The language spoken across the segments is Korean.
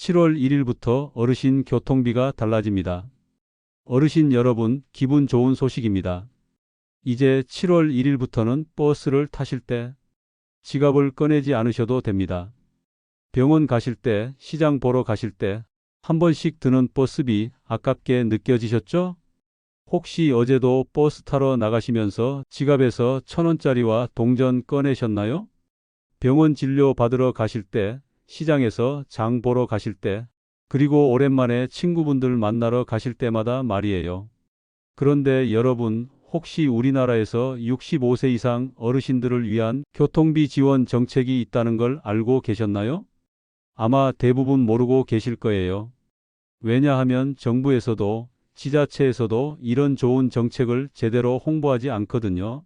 7월 1일부터 어르신 교통비가 달라집니다. 어르신 여러분, 기분 좋은 소식입니다. 이제 7월 1일부터는 버스를 타실 때 지갑을 꺼내지 않으셔도 됩니다. 병원 가실 때, 시장 보러 가실 때 한 번씩 드는 버스비 아깝게 느껴지셨죠? 혹시 어제도 버스 타러 나가시면서 지갑에서 천 원짜리와 동전 꺼내셨나요? 병원 진료 받으러 가실 때, 시장에서 장 보러 가실 때, 그리고 오랜만에 친구분들 만나러 가실 때마다 말이에요. 그런데 여러분, 혹시 우리나라에서 65세 이상 어르신들을 위한 교통비 지원 정책이 있다는 걸 알고 계셨나요? 아마 대부분 모르고 계실 거예요. 왜냐하면 정부에서도 지자체에서도 이런 좋은 정책을 제대로 홍보하지 않거든요.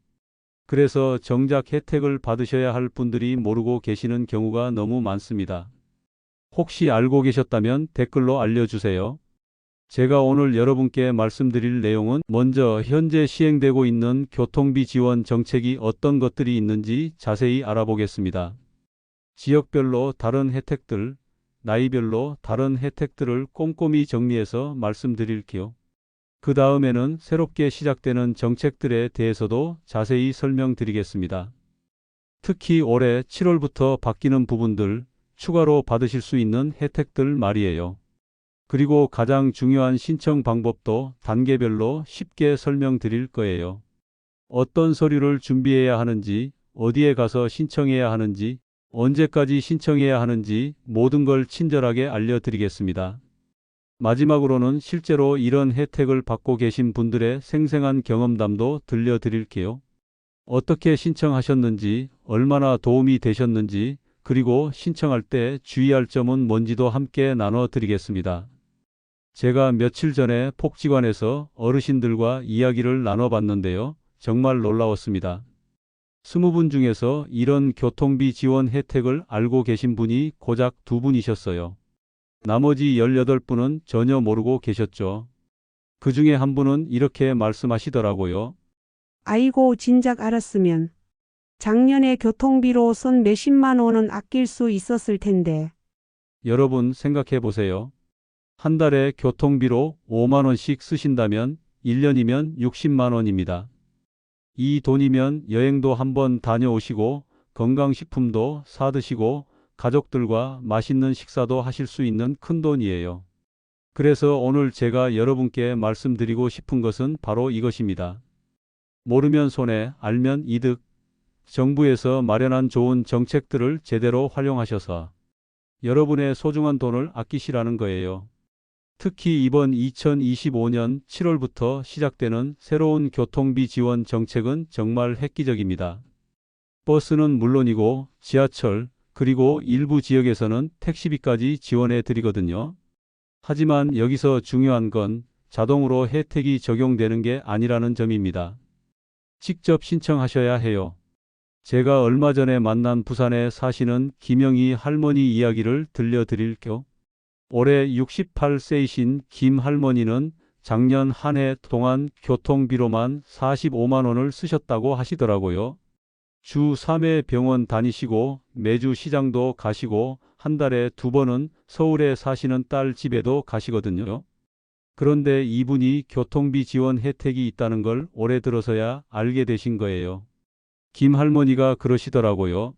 그래서 정작 혜택을 받으셔야 할 분들이 모르고 계시는 경우가 너무 많습니다. 혹시 알고 계셨다면 댓글로 알려주세요. 제가 오늘 여러분께 말씀드릴 내용은 먼저 현재 시행되고 있는 교통비 지원 정책이 어떤 것들이 있는지 자세히 알아보겠습니다. 지역별로 다른 혜택들, 나이별로 다른 혜택들을 꼼꼼히 정리해서 말씀드릴게요. 그 다음에는 새롭게 시작되는 정책들에 대해서도 자세히 설명드리겠습니다. 특히 올해 7월부터 바뀌는 부분들, 추가로 받으실 수 있는 혜택들 말이에요. 그리고 가장 중요한 신청 방법도 단계별로 쉽게 설명드릴 거예요. 어떤 서류를 준비해야 하는지, 어디에 가서 신청해야 하는지, 언제까지 신청해야 하는지 모든 걸 친절하게 알려드리겠습니다. 마지막으로는 실제로 이런 혜택을 받고 계신 분들의 생생한 경험담도 들려드릴게요. 어떻게 신청하셨는지, 얼마나 도움이 되셨는지, 그리고 신청할 때 주의할 점은 뭔지도 함께 나눠드리겠습니다. 제가 며칠 전에 복지관에서 어르신들과 이야기를 나눠봤는데요. 정말 놀라웠습니다. 20분 중에서 이런 교통비 지원 혜택을 알고 계신 분이 고작 두 분이셨어요. 나머지 18분은 전혀 모르고 계셨죠. 그 중에 한 분은 이렇게 말씀하시더라고요. 아이고 진작 알았으면 작년에 교통비로 쓴 몇십만 원은 아낄 수 있었을 텐데. 여러분 생각해 보세요. 한 달에 교통비로 5만 원씩 쓰신다면 1년이면 60만 원입니다. 이 돈이면 여행도 한번 다녀오시고 건강식품도 사드시고 가족들과 맛있는 식사도 하실 수 있는 큰 돈이에요. 그래서 오늘 제가 여러분께 말씀드리고 싶은 것은 바로 이것입니다. 모르면 손해, 알면 이득. 정부에서 마련한 좋은 정책들을 제대로 활용하셔서 여러분의 소중한 돈을 아끼시라는 거예요. 특히 이번 2025년 7월부터 시작되는 새로운 교통비 지원 정책은 정말 획기적입니다. 버스는 물론이고 지하철, 그리고 일부 지역에서는 택시비까지 지원해 드리거든요. 하지만 여기서 중요한 건 자동으로 혜택이 적용되는 게 아니라는 점입니다. 직접 신청하셔야 해요. 제가 얼마 전에 만난 부산에 사시는 김영희 할머니 이야기를 들려드릴게요. 올해 68세이신 김 할머니는 작년 한 해 동안 교통비로만 45만 원을 쓰셨다고 하시더라고요. 주 3회 병원 다니시고 매주 시장도 가시고 한 달에 두 번은 서울에 사시는 딸 집에도 가시거든요. 그런데 이분이 교통비 지원 혜택이 있다는 걸 올해 들어서야 알게 되신 거예요. 김 할머니가 그러시더라고요.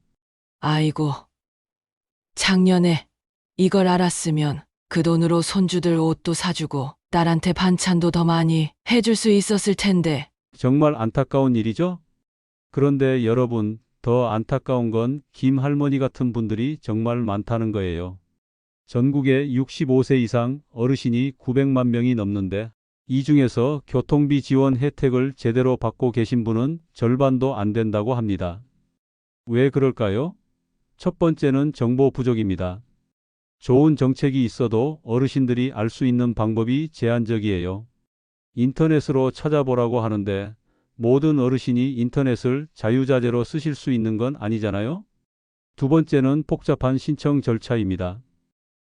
아이고. 작년에 이걸 알았으면 그 돈으로 손주들 옷도 사주고 딸한테 반찬도 더 많이 해줄 수 있었을 텐데. 정말 안타까운 일이죠? 그런데 여러분, 더 안타까운 건 김 할머니 같은 분들이 정말 많다는 거예요. 전국에 65세 이상 어르신이 900만 명이 넘는데 이 중에서 교통비 지원 혜택을 제대로 받고 계신 분은 절반도 안 된다고 합니다. 왜 그럴까요? 첫 번째는 정보 부족입니다. 좋은 정책이 있어도 어르신들이 알 수 있는 방법이 제한적이에요. 인터넷으로 찾아보라고 하는데 모든 어르신이 인터넷을 자유자재로 쓰실 수 있는 건 아니잖아요? 두 번째는 복잡한 신청 절차입니다.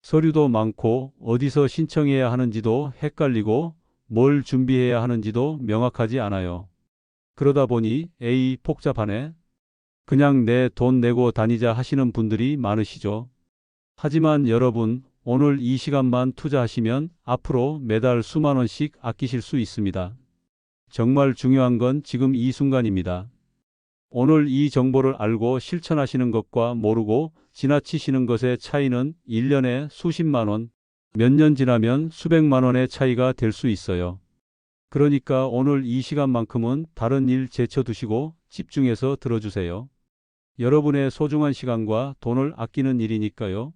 서류도 많고 어디서 신청해야 하는지도 헷갈리고 뭘 준비해야 하는지도 명확하지 않아요. 그러다 보니 에이 복잡하네. 그냥 내 돈 내고 다니자 하시는 분들이 많으시죠. 하지만 여러분 오늘 이 시간만 투자하시면 앞으로 매달 수만 원씩 아끼실 수 있습니다. 정말 중요한 건 지금 이 순간입니다. 오늘 이 정보를 알고 실천하시는 것과 모르고 지나치시는 것의 차이는 1년에 수십만 원, 몇 년 지나면 수백만 원의 차이가 될 수 있어요. 그러니까 오늘 이 시간만큼은 다른 일 제쳐두시고 집중해서 들어주세요. 여러분의 소중한 시간과 돈을 아끼는 일이니까요.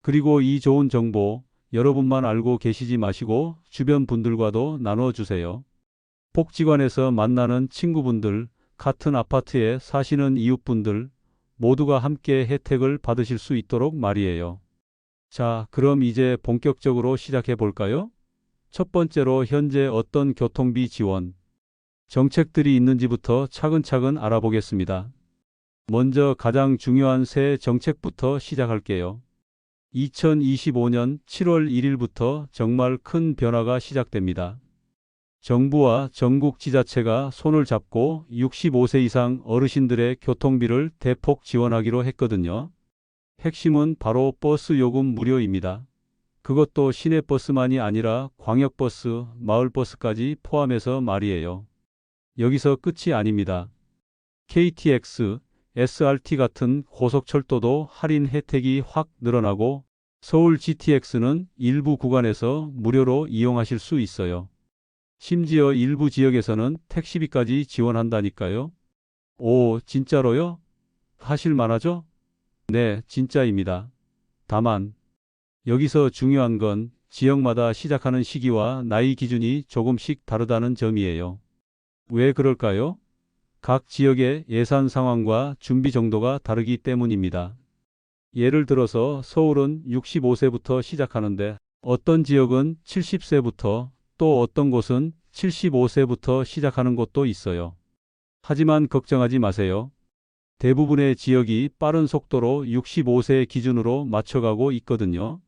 그리고 이 좋은 정보 여러분만 알고 계시지 마시고 주변 분들과도 나눠주세요. 복지관에서 만나는 친구분들, 같은 아파트에 사시는 이웃분들 모두가 함께 혜택을 받으실 수 있도록 말이에요. 자, 그럼 이제 본격적으로 시작해 볼까요? 첫 번째로 현재 어떤 교통비 지원 정책들이 있는지부터 차근차근 알아보겠습니다. 먼저 가장 중요한 새 정책부터 시작할게요. 2025년 7월 1일부터 정말 큰 변화가 시작됩니다. 정부와 전국 지자체가 손을 잡고 65세 이상 어르신들의 교통비를 대폭 지원하기로 했거든요. 핵심은 바로 버스 요금 무료입니다. 그것도 시내버스만이 아니라 광역버스, 마을버스까지 포함해서 말이에요. 여기서 끝이 아닙니다. KTX, SRT 같은 고속철도도 할인 혜택이 확 늘어나고 서울 GTX는 일부 구간에서 무료로 이용하실 수 있어요. 심지어 일부 지역에서는 택시비까지 지원한다니까요. 오, 진짜로요? 하실 만하죠? 네, 진짜입니다. 다만, 여기서 중요한 건 지역마다 시작하는 시기와 나이 기준이 조금씩 다르다는 점이에요. 왜 그럴까요? 각 지역의 예산 상황과 준비 정도가 다르기 때문입니다. 예를 들어서 서울은 65세부터 시작하는데 어떤 지역은 70세부터 또 어떤 곳은 75세부터 시작하는 곳도 있어요. 하지만 걱정하지 마세요. 대부분의 지역이 빠른 속도로 65세 기준으로 맞춰가고 있거든요.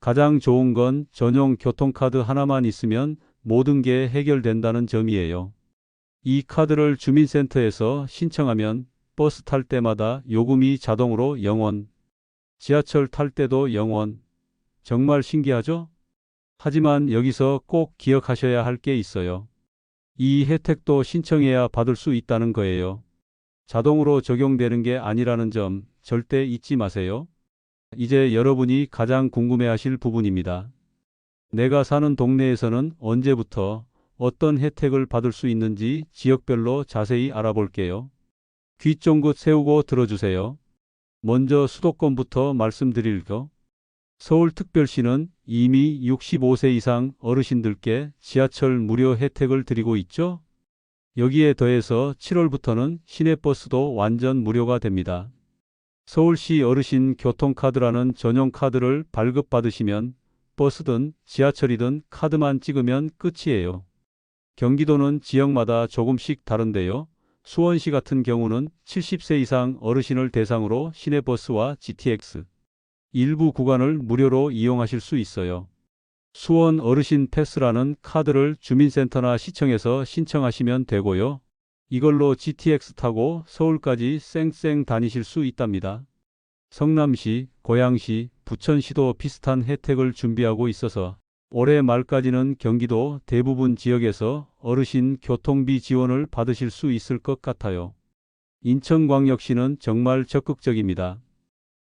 가장 좋은 건 전용 교통카드 하나만 있으면 모든 게 해결된다는 점이에요. 이 카드를 주민센터에서 신청하면 버스 탈 때마다 요금이 자동으로 0원, 지하철 탈 때도 0원. 정말 신기하죠? 하지만 여기서 꼭 기억하셔야 할 게 있어요. 이 혜택도 신청해야 받을 수 있다는 거예요. 자동으로 적용되는 게 아니라는 점 절대 잊지 마세요. 이제 여러분이 가장 궁금해하실 부분입니다. 내가 사는 동네에서는 언제부터 어떤 혜택을 받을 수 있는지 지역별로 자세히 알아볼게요. 귀 쫑긋 세우고 들어주세요. 먼저 수도권부터 말씀드릴거. 서울특별시는 이미 65세 이상 어르신들께 지하철 무료 혜택을 드리고 있죠? 여기에 더해서 7월부터는 시내버스도 완전 무료가 됩니다. 서울시 어르신 교통카드라는 전용 카드를 발급받으시면 버스든 지하철이든 카드만 찍으면 끝이에요. 경기도는 지역마다 조금씩 다른데요. 수원시 같은 경우는 70세 이상 어르신을 대상으로 시내버스와 GTX 일부 구간을 무료로 이용하실 수 있어요. 수원 어르신 패스라는 카드를 주민센터나 시청에서 신청하시면 되고요. 이걸로 GTX 타고 서울까지 쌩쌩 다니실 수 있답니다. 성남시, 고양시, 부천시도 비슷한 혜택을 준비하고 있어서 올해 말까지는 경기도 대부분 지역에서 어르신 교통비 지원을 받으실 수 있을 것 같아요. 인천광역시는 정말 적극적입니다.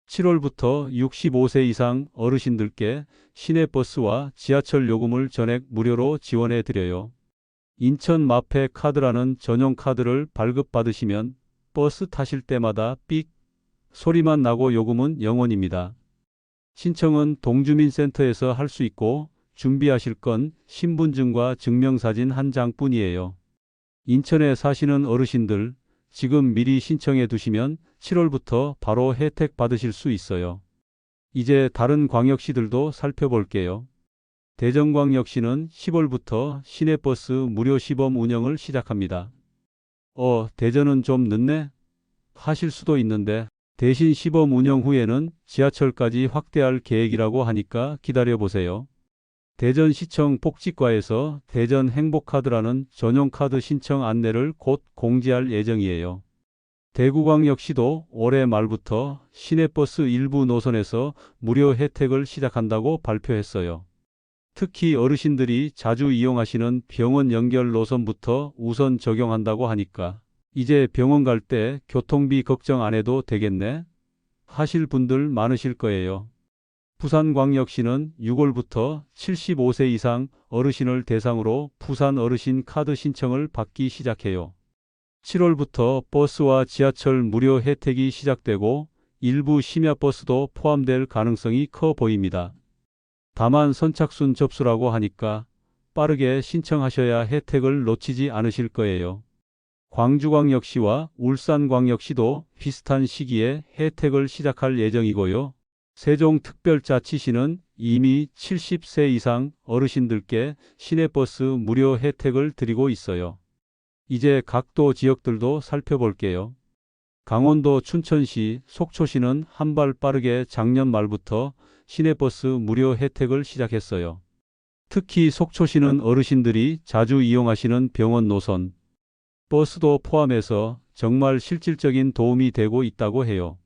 7월부터 65세 이상 어르신들께 시내버스와 지하철 요금을 전액 무료로 지원해 드려요. 인천 마페 카드라는 전용 카드를 발급받으시면 버스 타실 때마다 삑 소리만 나고 요금은 0원입니다. 신청은 동주민센터에서 할 수 있고 준비하실 건 신분증과 증명사진 한 장뿐이에요. 인천에 사시는 어르신들 지금 미리 신청해 두시면 7월부터 바로 혜택 받으실 수 있어요. 이제 다른 광역시들도 살펴볼게요. 대전광역시는 10월부터 시내버스 무료 시범 운영을 시작합니다. 어, 대전은 좀 늦네? 하실 수도 있는데 대신 시범 운영 후에는 지하철까지 확대할 계획이라고 하니까 기다려보세요. 대전시청 복지과에서 대전 행복카드라는 전용 카드 신청 안내를 곧 공지할 예정이에요. 대구광역시도 올해 말부터 시내버스 일부 노선에서 무료 혜택을 시작한다고 발표했어요. 특히 어르신들이 자주 이용하시는 병원 연결 노선부터 우선 적용한다고 하니까 이제 병원 갈 때 교통비 걱정 안 해도 되겠네? 하실 분들 많으실 거예요. 부산광역시는 6월부터 75세 이상 어르신을 대상으로 부산 어르신 카드 신청을 받기 시작해요. 7월부터 버스와 지하철 무료 혜택이 시작되고 일부 심야버스도 포함될 가능성이 커 보입니다. 다만 선착순 접수라고 하니까 빠르게 신청하셔야 혜택을 놓치지 않으실 거예요. 광주광역시와 울산광역시도 비슷한 시기에 혜택을 시작할 예정이고요. 세종특별자치시는 이미 70세 이상 어르신들께 시내버스 무료 혜택을 드리고 있어요. 이제 각도 지역들도 살펴볼게요. 강원도 춘천시, 속초시는 한 발 빠르게 작년 말부터 시내버스 무료 혜택을 시작했어요. 특히 속초시는 어르신들이 자주 이용하시는 병원 노선, 버스도 포함해서 정말 실질적인 도움이 되고 있다고 해요.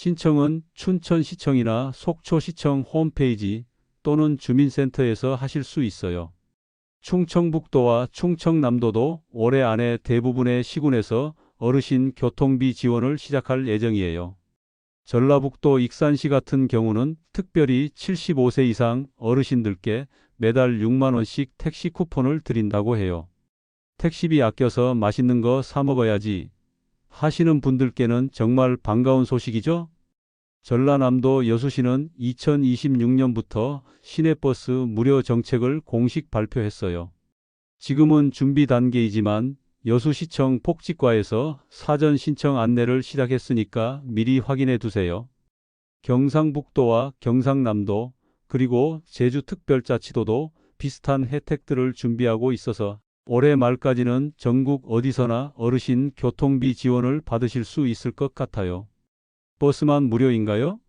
신청은 춘천시청이나 속초시청 홈페이지 또는 주민센터에서 하실 수 있어요. 충청북도와 충청남도도 올해 안에 대부분의 시군에서 어르신 교통비 지원을 시작할 예정이에요. 전라북도 익산시 같은 경우는 특별히 75세 이상 어르신들께 매달 6만원씩 택시 쿠폰을 드린다고 해요. 택시비 아껴서 맛있는 거 사 먹어야지 하시는 분들께는 정말 반가운 소식이죠? 전라남도 여수시는 2026년부터 시내버스 무료 정책을 공식 발표했어요. 지금은 준비 단계이지만 여수시청 복지과에서 사전 신청 안내를 시작했으니까 미리 확인해 두세요. 경상북도와 경상남도 그리고 제주특별자치도도 비슷한 혜택들을 준비하고 있어서 올해 말까지는 전국 어디서나 어르신 교통비 지원을 받으실 수 있을 것 같아요. 버스만 무료인가요?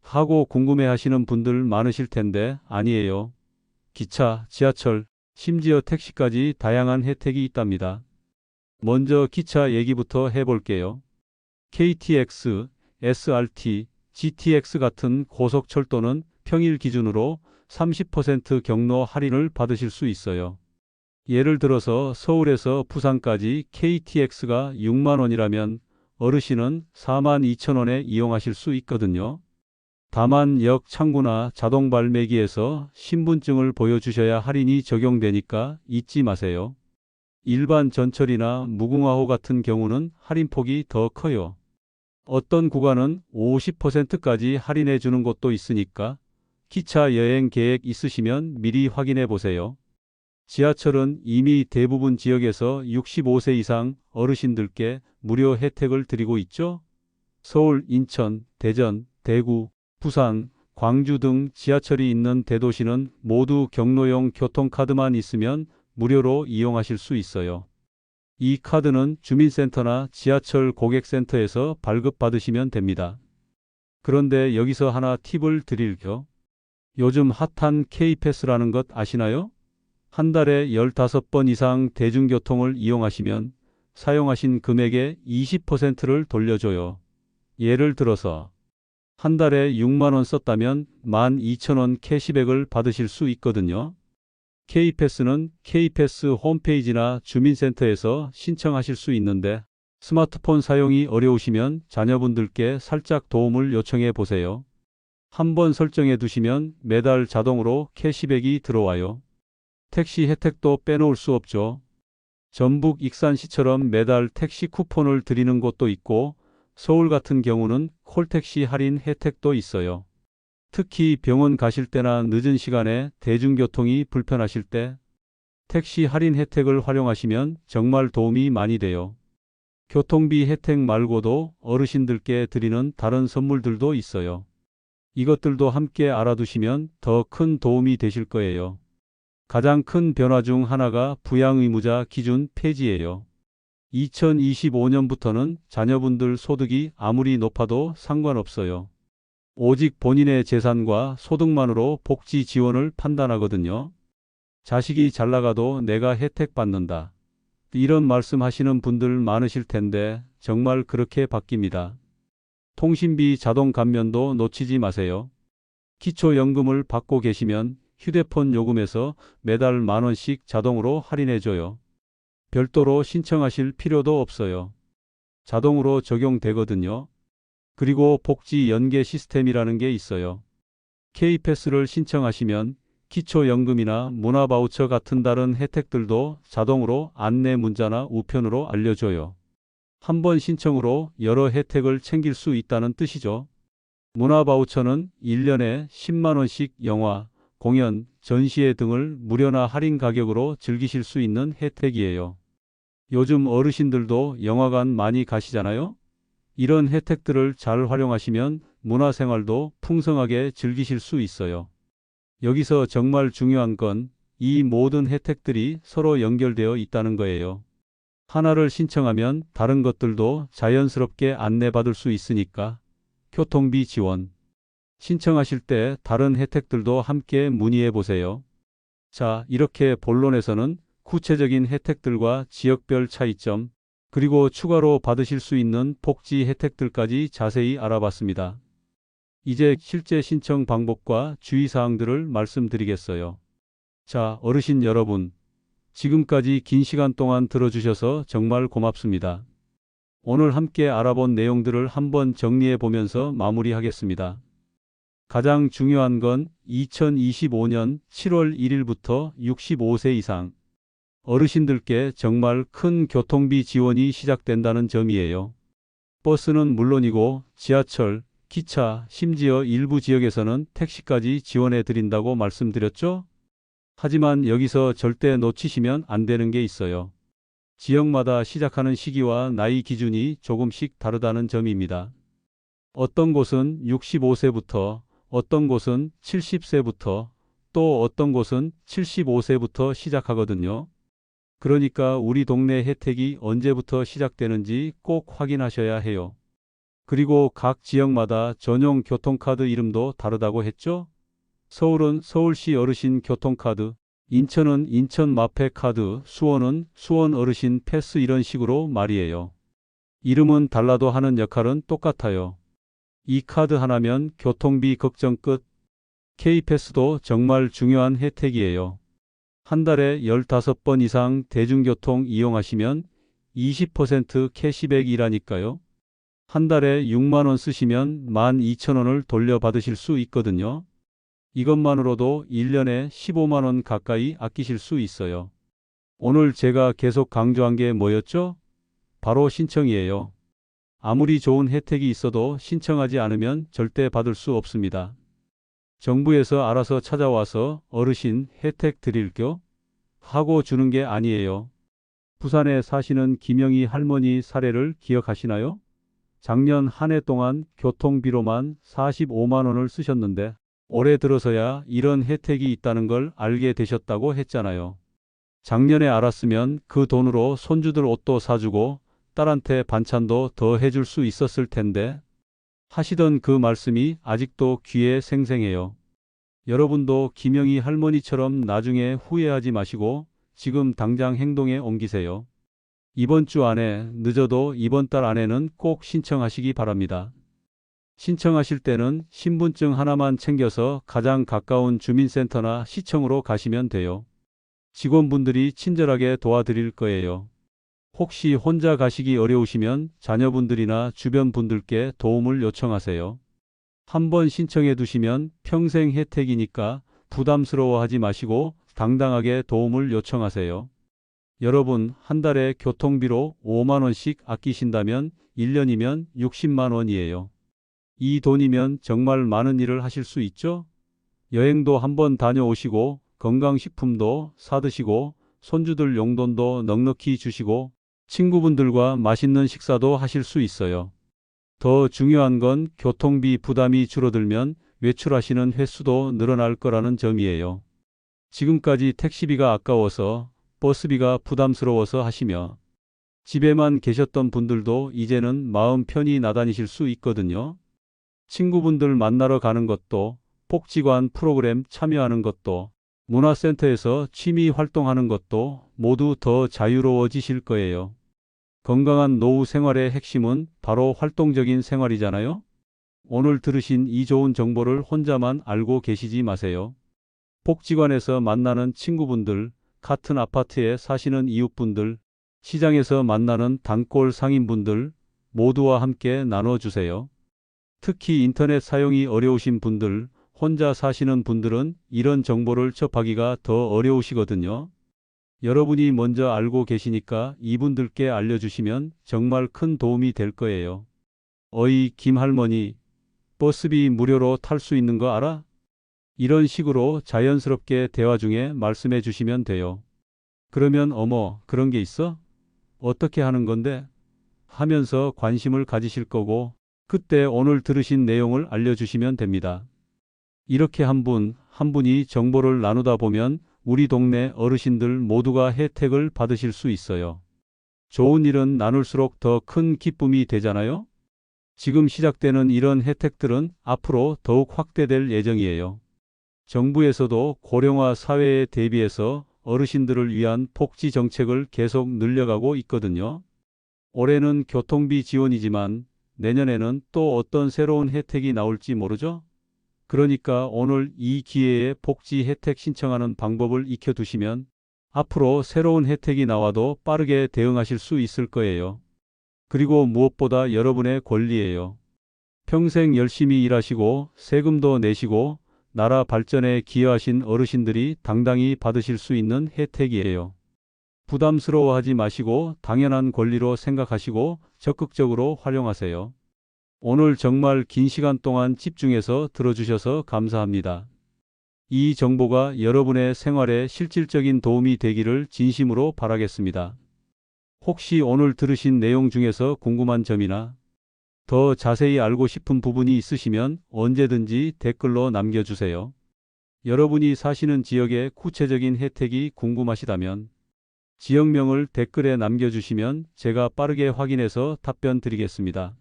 하고 궁금해 하시는 분들 많으실 텐데 아니에요. 기차, 지하철, 심지어 택시까지 다양한 혜택이 있답니다. 먼저 기차 얘기부터 해볼게요. KTX, SRT, GTX 같은 고속철도는 평일 기준으로 30% 경로 할인을 받으실 수 있어요. 예를 들어서 서울에서 부산까지 KTX가 6만 원이라면 어르신은 4만 2천 원에 이용하실 수 있거든요. 다만 역 창구나 자동 발매기에서 신분증을 보여주셔야 할인이 적용되니까 잊지 마세요. 일반 전철이나 무궁화호 같은 경우는 할인폭이 더 커요. 어떤 구간은 50%까지 할인해 주는 곳도 있으니까 기차 여행 계획 있으시면 미리 확인해 보세요. 지하철은 이미 대부분 지역에서 65세 이상 어르신들께 무료 혜택을 드리고 있죠. 서울, 인천, 대전, 대구, 부산, 광주 등 지하철이 있는 대도시는 모두 경로용 교통카드만 있으면 무료로 이용하실 수 있어요. 이 카드는 주민센터나 지하철 고객센터에서 발급받으시면 됩니다. 그런데 여기서 하나 팁을 드릴게요. 요즘 핫한 K패스라는 것 아시나요? 한 달에 15번 이상 대중교통을 이용하시면 사용하신 금액의 20%를 돌려줘요. 예를 들어서 한 달에 6만 원 썼다면 12,000원 캐시백을 받으실 수 있거든요. K패스는 K패스 홈페이지나 주민센터에서 신청하실 수 있는데 스마트폰 사용이 어려우시면 자녀분들께 살짝 도움을 요청해 보세요. 한번 설정해 두시면 매달 자동으로 캐시백이 들어와요. 택시 혜택도 빼놓을 수 없죠. 전북 익산시처럼 매달 택시 쿠폰을 드리는 곳도 있고 서울 같은 경우는 콜택시 할인 혜택도 있어요. 특히 병원 가실 때나 늦은 시간에 대중교통이 불편하실 때 택시 할인 혜택을 활용하시면 정말 도움이 많이 돼요. 교통비 혜택 말고도 어르신들께 드리는 다른 선물들도 있어요. 이것들도 함께 알아두시면 더 큰 도움이 되실 거예요. 가장 큰 변화 중 하나가 부양의무자 기준 폐지예요. 2025년부터는 자녀분들 소득이 아무리 높아도 상관없어요. 오직 본인의 재산과 소득만으로 복지 지원을 판단하거든요. 자식이 잘 나가도 내가 혜택 받는다. 이런 말씀 하시는 분들 많으실 텐데 정말 그렇게 바뀝니다. 통신비 자동 감면도 놓치지 마세요. 기초연금을 받고 계시면 휴대폰 요금에서 매달 만 원씩 자동으로 할인해줘요. 별도로 신청하실 필요도 없어요. 자동으로 적용되거든요. 그리고 복지 연계 시스템이라는 게 있어요. K패스를 신청하시면 기초연금이나 문화바우처 같은 다른 혜택들도 자동으로 안내 문자나 우편으로 알려줘요. 한 번 신청으로 여러 혜택을 챙길 수 있다는 뜻이죠. 문화바우처는 1년에 10만원씩 영화, 공연, 전시회 등을 무료나 할인 가격으로 즐기실 수 있는 혜택이에요. 요즘 어르신들도 영화관 많이 가시잖아요? 이런 혜택들을 잘 활용하시면 문화생활도 풍성하게 즐기실 수 있어요. 여기서 정말 중요한 건 이 모든 혜택들이 서로 연결되어 있다는 거예요. 하나를 신청하면 다른 것들도 자연스럽게 안내받을 수 있으니까 교통비 지원. 신청하실 때 다른 혜택들도 함께 문의해 보세요. 자, 이렇게 본론에서는 구체적인 혜택들과 지역별 차이점, 그리고 추가로 받으실 수 있는 복지 혜택들까지 자세히 알아봤습니다. 이제 실제 신청 방법과 주의사항들을 말씀드리겠어요. 자, 어르신 여러분. 지금까지 긴 시간 동안 들어주셔서 정말 고맙습니다. 오늘 함께 알아본 내용들을 한번 정리해 보면서 마무리하겠습니다. 가장 중요한 건 2025년 7월 1일부터 65세 이상 어르신들께 정말 큰 교통비 지원이 시작된다는 점이에요. 버스는 물론이고 지하철, 기차, 심지어 일부 지역에서는 택시까지 지원해 드린다고 말씀드렸죠? 하지만 여기서 절대 놓치시면 안 되는 게 있어요. 지역마다 시작하는 시기와 나이 기준이 조금씩 다르다는 점입니다. 어떤 곳은 65세부터, 어떤 곳은 70세부터, 또 어떤 곳은 75세부터 시작하거든요. 그러니까 우리 동네 혜택이 언제부터 시작되는지 꼭 확인하셔야 해요. 그리고 각 지역마다 전용 교통카드 이름도 다르다고 했죠? 서울은 서울시 어르신 교통카드, 인천은 인천 마페 카드, 수원은 수원 어르신 패스 이런 식으로 말이에요. 이름은 달라도 하는 역할은 똑같아요. 이 카드 하나면 교통비 걱정 끝. K패스도 정말 중요한 혜택이에요. 한 달에 15번 이상 대중교통 이용하시면 20% 캐시백이라니까요. 한 달에 6만원 쓰시면 12,000원을 돌려받으실 수 있거든요. 이것만으로도 1년에 15만원 가까이 아끼실 수 있어요. 오늘 제가 계속 강조한 게 뭐였죠? 바로 신청이에요. 아무리 좋은 혜택이 있어도 신청하지 않으면 절대 받을 수 없습니다. 정부에서 알아서 찾아와서 어르신 혜택 드릴겨? 하고 주는 게 아니에요. 부산에 사시는 김영희 할머니 사례를 기억하시나요? 작년 한 해 동안 교통비로만 45만 원을 쓰셨는데 올해 들어서야 이런 혜택이 있다는 걸 알게 되셨다고 했잖아요. 작년에 알았으면 그 돈으로 손주들 옷도 사주고 딸한테 반찬도 더 해줄 수 있었을 텐데 하시던 그 말씀이 아직도 귀에 생생해요. 여러분도 김영희 할머니처럼 나중에 후회하지 마시고 지금 당장 행동에 옮기세요. 이번 주 안에 늦어도 이번 달 안에는 꼭 신청하시기 바랍니다. 신청하실 때는 신분증 하나만 챙겨서 가장 가까운 주민센터나 시청으로 가시면 돼요. 직원분들이 친절하게 도와드릴 거예요. 혹시 혼자 가시기 어려우시면 자녀분들이나 주변 분들께 도움을 요청하세요. 한번 신청해 두시면 평생 혜택이니까 부담스러워하지 마시고 당당하게 도움을 요청하세요. 여러분, 한 달에 교통비로 5만원씩 아끼신다면 1년이면 60만원이에요. 이 돈이면 정말 많은 일을 하실 수 있죠? 여행도 한번 다녀오시고, 건강식품도 사드시고, 손주들 용돈도 넉넉히 주시고, 친구분들과 맛있는 식사도 하실 수 있어요. 더 중요한 건 교통비 부담이 줄어들면 외출하시는 횟수도 늘어날 거라는 점이에요. 지금까지 택시비가 아까워서 버스비가 부담스러워서 하시며 집에만 계셨던 분들도 이제는 마음 편히 나다니실 수 있거든요. 친구분들 만나러 가는 것도 복지관 프로그램 참여하는 것도 문화센터에서 취미 활동하는 것도 모두 더 자유로워지실 거예요. 건강한 노후 생활의 핵심은 바로 활동적인 생활이잖아요. 오늘 들으신 이 좋은 정보를 혼자만 알고 계시지 마세요. 복지관에서 만나는 친구분들, 같은 아파트에 사시는 이웃분들, 시장에서 만나는 단골 상인분들 모두와 함께 나눠주세요. 특히 인터넷 사용이 어려우신 분들, 혼자 사시는 분들은 이런 정보를 접하기가 더 어려우시거든요. 여러분이 먼저 알고 계시니까 이분들께 알려주시면 정말 큰 도움이 될 거예요. 어이, 김할머니, 버스비 무료로 탈 수 있는 거 알아? 이런 식으로 자연스럽게 대화 중에 말씀해 주시면 돼요. 그러면 어머, 그런 게 있어? 어떻게 하는 건데? 하면서 관심을 가지실 거고, 그때 오늘 들으신 내용을 알려주시면 됩니다. 이렇게 한 분, 한 분이 정보를 나누다 보면 우리 동네 어르신들 모두가 혜택을 받으실 수 있어요. 좋은 일은 나눌수록 더 큰 기쁨이 되잖아요? 지금 시작되는 이런 혜택들은 앞으로 더욱 확대될 예정이에요. 정부에서도 고령화 사회에 대비해서 어르신들을 위한 복지 정책을 계속 늘려가고 있거든요. 올해는 교통비 지원이지만 내년에는 또 어떤 새로운 혜택이 나올지 모르죠? 그러니까 오늘 이 기회에 복지 혜택 신청하는 방법을 익혀두시면 앞으로 새로운 혜택이 나와도 빠르게 대응하실 수 있을 거예요. 그리고 무엇보다 여러분의 권리예요. 평생 열심히 일하시고 세금도 내시고 나라 발전에 기여하신 어르신들이 당당히 받으실 수 있는 혜택이에요. 부담스러워하지 마시고 당연한 권리로 생각하시고 적극적으로 활용하세요. 오늘 정말 긴 시간 동안 집중해서 들어주셔서 감사합니다. 이 정보가 여러분의 생활에 실질적인 도움이 되기를 진심으로 바라겠습니다. 혹시 오늘 들으신 내용 중에서 궁금한 점이나 더 자세히 알고 싶은 부분이 있으시면 언제든지 댓글로 남겨주세요. 여러분이 사시는 지역의 구체적인 혜택이 궁금하시다면 지역명을 댓글에 남겨주시면 제가 빠르게 확인해서 답변 드리겠습니다.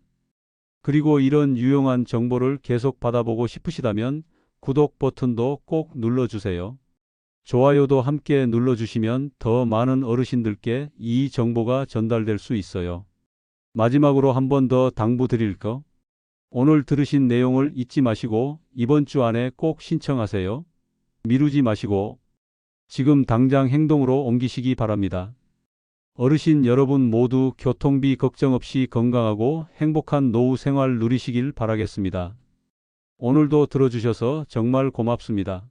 그리고 이런 유용한 정보를 계속 받아보고 싶으시다면 구독 버튼도 꼭 눌러주세요. 좋아요도 함께 눌러주시면 더 많은 어르신들께 이 정보가 전달될 수 있어요. 마지막으로 한 번 더 당부 드릴 거. 오늘 들으신 내용을 잊지 마시고 이번 주 안에 꼭 신청하세요. 미루지 마시고 지금 당장 행동으로 옮기시기 바랍니다. 어르신 여러분 모두 교통비 걱정 없이 건강하고 행복한 노후 생활 누리시길 바라겠습니다. 오늘도 들어주셔서 정말 고맙습니다.